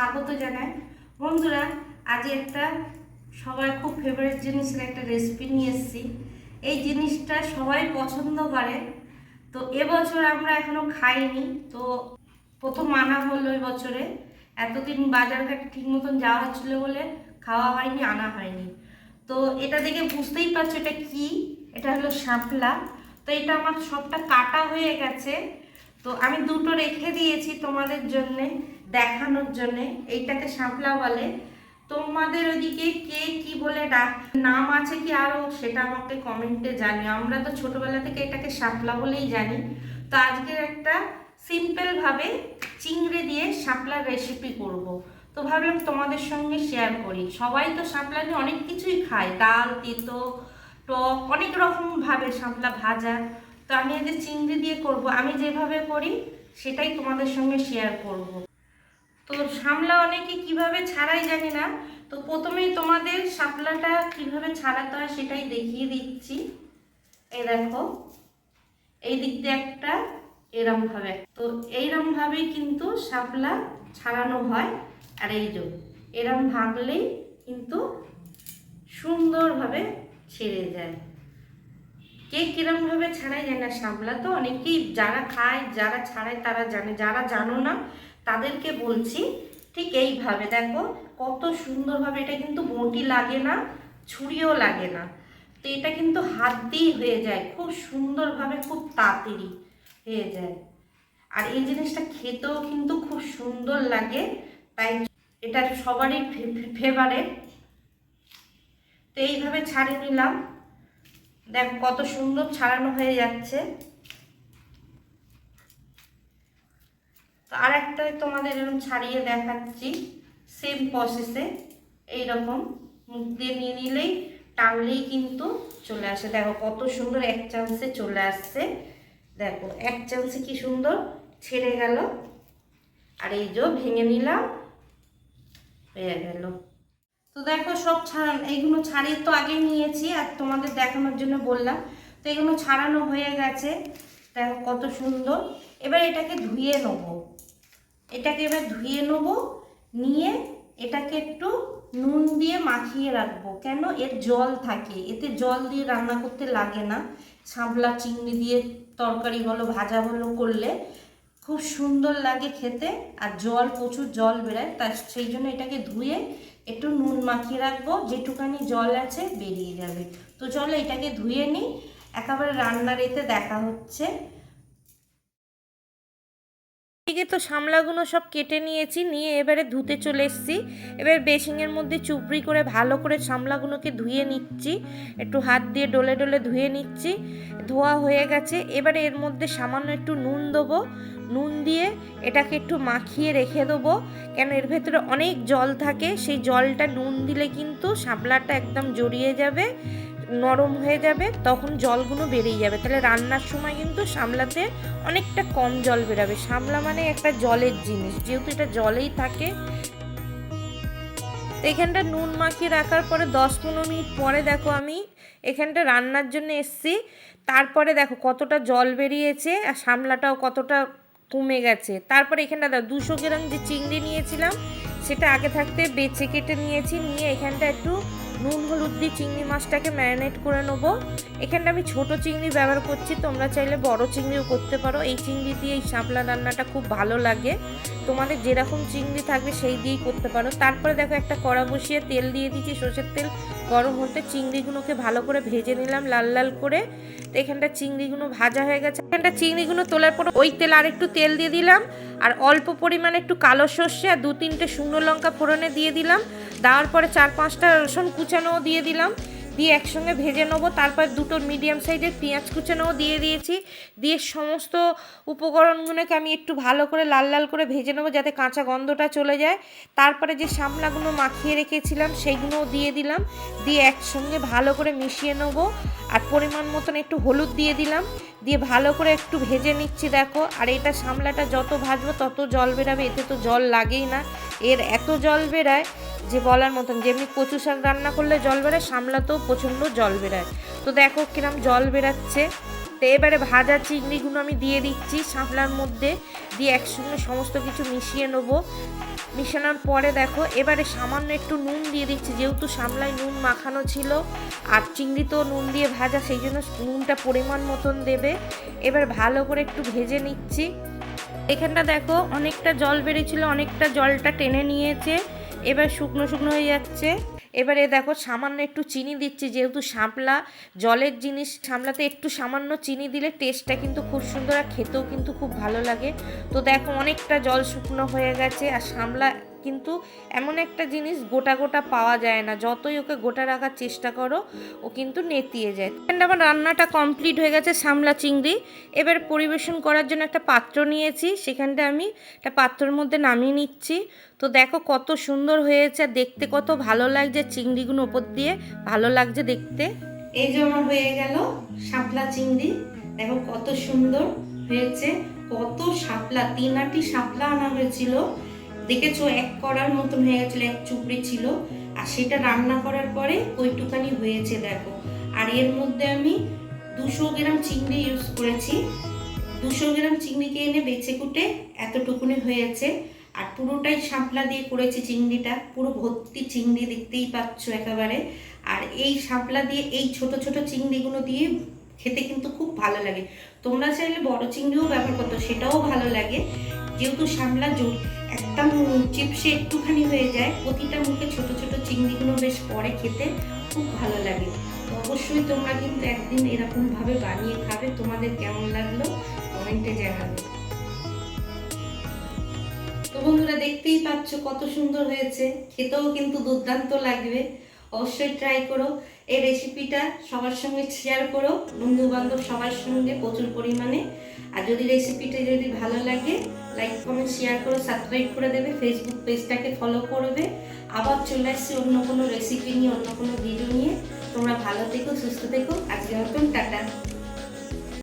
স্বাগত জানাই। বন্ধুরা, আজ একটা সবাই খুব ফেভারিট জিনিসের একটা রেসিপি নিয়ে এসেছি। এই জিনিসটা সবাই পছন্দ করে। তো এবছর আমরা এখনও খাইনি। তো প্রথম আনা হলো এই বছরে এতদিন বাজারঘাট ঠিক মতন যাওয়া হচ্ছিল বলে খাওয়া হয়নি, আনা হয়নি। তো এটা দেখে বুঝতেই পারছ এটা কি? এটা হলো শাপলা। তো এটা আমার সবটা কাটা হয়ে গেছে। তো আমি দুটো রেখে দিয়েছি তোমাদের জন্যে, দেখানোর জন্যে। এইটাকে শাপলা বলে। তোমাদের ওদিকে কে কি বলে ডাক নাম আছে কি আরও সেটা আমাকে কমেন্টে জানিও। আমরা তো ছোটবেলা থেকে এটাকে শাপলা বলেই জানি। তো আজকের একটা সিম্পলভাবে চিংড়ি দিয়ে শাপলার রেসিপি করব। তো ভাবলাম তোমাদের সঙ্গে শেয়ার করি। সবাই তো শাপলা দিয়ে অনেক কিছুই খায়। ডাল, তেতো, টক, অনেক রকমভাবে শাপলা ভাজা। তো আমি আজ চিংড়ি দিয়ে করব, আমি যেভাবে করি সেটাই তোমাদের সঙ্গে শেয়ার করব। তো সামলা অনেকে কীভাবে ছাড়াই জানি না, তো প্রথমেই তোমাদের শাপলাটা কীভাবে ছাড়াতে হয় সেটাই দেখিয়ে দিচ্ছি। এই দেখো, এই দিক দিয়ে একটা এরম ভাবে তো এইরম ভাবেই কিন্তু শাপলা ছাড়ানো হয়, আর এই যে এরম ভাগলেই কিন্তু সুন্দরভাবে ছেড়ে যায়। কে কিরম ভাবে ছাড়াই যায় না শাপলা তো অনেকেই যারা খায়, যারা ছাড়ায় তারা জানে, যারা জানো না তাদেরকে বলছি, ঠিক এইভাবে দেখো, কত সুন্দরভাবে এটা কিন্তু বটি লাগে না, ছুরিও লাগে না। তো এটা কিন্তু হাত দিয়েই হয়ে যায়, খুব সুন্দরভাবে খুব তাড়াতাড়ি হয়ে যায়। আর এই জিনিসটা খেতেও কিন্তু খুব সুন্দর লাগে, তাই এটা সবারই ফেভারেট। তো এইভাবে ছাড়িয়ে নিলাম। দেখ কত সুন্দর ছাড়ানো হয়ে যাচ্ছে। তো আর একটা তোমাদের এরকম ছাড়িয়ে দেখাচ্ছি সেম প্রসেসে এইরকম মুখ দিয়ে নিয়ে নিলেই, টানলেই কিন্তু চলে আসে। দেখো কত সুন্দর এক চান্সে চলে আসছে। দেখো এক চান্সে কি সুন্দর ছেড়ে গেল। আর এই যে ভেঙে নিলাম, হয়ে গেল। তো দেখো সব ছাড়ান, এইগুলো ছাড়িয়ে তো আগে নিয়েছি আর তোমাদের দেখানোর জন্য বললাম। তো এগুলো ছাড়ানো হয়ে গেছে। দেখো কত সুন্দর। এবার এটাকে ধুয়ে নেব। এটাকে এবার ধুয়ে নেব। নিয়ে এটাকে একটু নুন দিয়ে মাখিয়ে রাখব। কেন? এর জল থাকে। এতে জল দিয়ে রান্না করতে লাগে না। ছাবলা, চিংড়ি দিয়ে তরকারি হলো, ভাজা হলো করলে খুব সুন্দর লাগে খেতে। আর জল, প্রচুর জল বেরোয়। তার সেই জন্য এটাকে ধুয়ে একটু নুন মাখিয়ে রাখব, যেটুকানি জল আছে বেরিয়ে যাবে। তো চলো এটাকে ধুয়ে নিই। একেবারে রান্নার এতে দেখা হচ্ছে। এদিকে তো সামলাগুলো সব কেটে নিয়েছি, নিয়ে এবারে ধুতে চলে এসেছি। এবার বেসিংয়ের মধ্যে চুপড়ি করে, ভালো করে সামলাগুলোকে ধুয়ে নিচ্ছি। একটু হাত দিয়ে ডলে ডলে ধুয়ে নিচ্ছি। ধোয়া হয়ে গেছে। এবারে এর মধ্যে সামান্য একটু নুন দেবো। নুন দিয়ে এটাকে একটু মাখিয়ে রেখে দেবো। কেন এর ভেতরে অনেক জল থাকে, সেই জলটা নুন দিলে কিন্তু শাপলাটা একদম জড়িয়ে যাবে, নরম হয়ে যাবে, তখন জলগুলো বেরিয়ে যাবে। তাহলে রান্নার সময় কিন্তু সামলাতে অনেকটা কম জল বেরাবে। সামলা মানে একটা জলের জিনিস, যেহেতু এটা জলেই থাকে। তো এখানটা নুন মাখিয়ে রাখার পরে দশ পনেরো মিনিট পরে দেখো আমি এখানটা রান্নার জন্য এসছি। তারপরে দেখো কতটা জল বেরিয়েছে, আর সামলাটাও কতটা কমে গেছে। তারপর এখানটা দাদা দুশো গ্রাম যে চিংড়ি নিয়েছিলাম, সেটা আগে থাকতে বেছে কেটে নিয়েছি, নিয়ে এখানটা একটু নুন, হলুদ দিয়ে চিংড়ি মাছটাকে ম্যারিনেট করে নেব। এখানটা আমি ছোট চিংড়ি ব্যবহার করছি, তোমরা চাইলে বড় চিংড়িও করতে পারো। এই চিংড়ি দিয়ে এই শাপলা রান্নাটা খুব ভালো লাগে। তোমাদের যেরকম চিংড়ি থাকবে সেই দিয়েই করতে পারো। তারপরে দেখো একটা কড়া বসিয়ে তেল দিয়ে দিচ্ছি, সর্ষের তেল গরম হতে। চিংড়িগুলোকে ভালো করে ভেজে নিলাম লাল লাল করে। তো এখানটা চিংড়িগুলো ভাজা হয়ে গেছে। এখানটা চিংড়িগুলো তোলার পর ওই তেল আর একটু তেল দিয়ে দিলাম। আর অল্প পরিমাণে একটু কালো সর্ষে আর দু তিনটে শুকনো লঙ্কা ফোড়নে দিয়ে দিলাম। দেওয়ার পরে চার পাঁচটা রসুন কুচানোও দিয়ে দিলাম। দিয়ে একসঙ্গে ভেজে নেব। তারপর দুটো মিডিয়াম সাইজের পেঁয়াজ কুচানোও দিয়ে দিয়েছি। দিয়ে সমস্ত উপকরণগুলোকে আমি একটু ভালো করে লাল লাল করে ভেজে নেব যাতে কাঁচা গন্ধটা চলে যায়। তারপরে যে সামলাগুলো মাখিয়ে রেখেছিলাম, সেইগুলোও দিয়ে দিলাম। দিয়ে একসঙ্গে ভালো করে মিশিয়ে নেব। আর পরিমাণ মতন একটু হলুদ দিয়ে দিলাম। দিয়ে ভালো করে একটু ভেজে নিচ্ছি, দেখো। আর এটা সামলাটা যত ভাজবো, তত জল বেরাবে। এতে তো জল লাগেই না। এর এত জল বেরায় যে বলার মতন, যেমনি কচু শাক রান্না করলে জল বেরায় সামলাতেও প্রচণ্ড জল বেরায় তো দেখো কিরম জল বেরাচ্ছে তো এবারে ভাজা চিংড়িগুলো আমি দিয়ে দিচ্ছি শাপলার মধ্যে, দিয়ে একসঙ্গে সমস্ত কিছু মিশিয়ে নেব। মিশানোর পরে দেখো, এবারে সামান্য একটু নুন দিয়ে দিচ্ছি, যেহেতু সামলায় নুন মাখানো ছিল, আর চিংড়ি তো নুন দিয়ে ভাজা, সেই জন্য নুনটা পরিমাণ মতন দেবে। এবার ভালো করে একটু ভেজে নিচ্ছি। এখানটা দেখো, অনেকটা জল বেড়েছিল অনেকটা জলটা টেনে নিয়েছে, এবার শুকনো শুকনো হয়ে যাচ্ছে। এবারে দেখো, সামান্য একটু চিনি দিচ্ছি, যেহেতু শাপলা জলের জিনিস সামলাতে একটু সামান্য চিনি দিলে টেস্টটা কিন্তু খুব সুন্দর আর খেতেও কিন্তু খুব ভালো লাগে। তো দেখো, অনেকটা জল শুকনো হয়ে গেছে, আর সামলা কিন্তু এমন একটা জিনিস গোটা গোটা পাওয়া যায় না। যতই ওকে গোটা রাখার চেষ্টা করো, ও কিন্তু নেতিয়ে যায়। এখানটা আমার রান্নাটা কমপ্লিট হয়ে গেছে সামলা চিংড়ি। এবার পরিবেশন করার জন্য একটা পাত্র নিয়েছি। সেখানটা আমি একটা পাত্রের মধ্যে নামিয়ে নিচ্ছি। তো দেখো কত সুন্দর হয়েছে, দেখতে কত ভালো লাগছে চিংড়িগুলো ওপর দিয়ে। ভালো লাগছে দেখতে। এই যে আমার হয়ে গেল শাপলা চিংড়ি। দেখো কত সুন্দর হয়েছে, কত শাপলা তিন আটি শাপলা আনা হয়েছিল। দেখেছ, এক করার মতন হয়ে গেছিল, এক চুপড়ি ছিল। আর সেটা রান্না করার পরে ওইটুকানি হয়েছে, দেখো। আর এর মধ্যে আমি দুশো গ্রাম চিংড়ি ইউজ করেছি। দুশো গ্রাম চিংড়িকে এনে বেছে কুটে এতটুকুনি হয়েছে। আর পুরোটাই শাপলা দিয়ে করেছি চিংড়িটা। পুরো ভর্তি চিংড়ি দেখতেই পাচ্ছ একেবারে। আর এই শাপলা দিয়ে, এই ছোট ছোট চিংড়িগুলো দিয়ে খেতে কিন্তু খুব ভালো লাগে। তোমরা চাইলে বড় চিংড়িও ব্যবহার করতো সেটাও ভালো লাগে। যেহেতু শাপলা জোর একদম চিপসে একটুখানি হয়ে যায়। প্রতিটা মুখে ছোট ছোট চিংড়িগুলো বেশ পরে খেতে খুব ভালো লাগে। অবশ্যই তোমরা কিন্তু একদিন এরকমভাবে বানিয়ে খাবে। তোমাদের কেমন লাগল কমেন্টে জানাবে। তো বন্ধুরা দেখতেই পাচ্ছ কত সুন্দর হয়েছে। খেতেও কিন্তু দুর্দান্ত লাগবে। অবশ্যই ট্রাই করো। এই রেসিপিটা সবার সঙ্গে শেয়ার করো। বন্ধু বান্ধব সবার সঙ্গে প্রচুর পরিমাণে। আর যদি রেসিপিটা যদি ভালো লাগে লাইক কমেন্ট শেয়ার করো সাবস্ক্রাইব করে দেবে। ফেসবুক পেজটাকে ফলো করবে। আবার চলে আসছি অন্য কোনো রেসিপি নিয়ে, অন্য কোনো ভিডিও নিয়ে। তোমরা ভালো থেকো, সুস্থ থেকো। আজকে মতন, টাটা।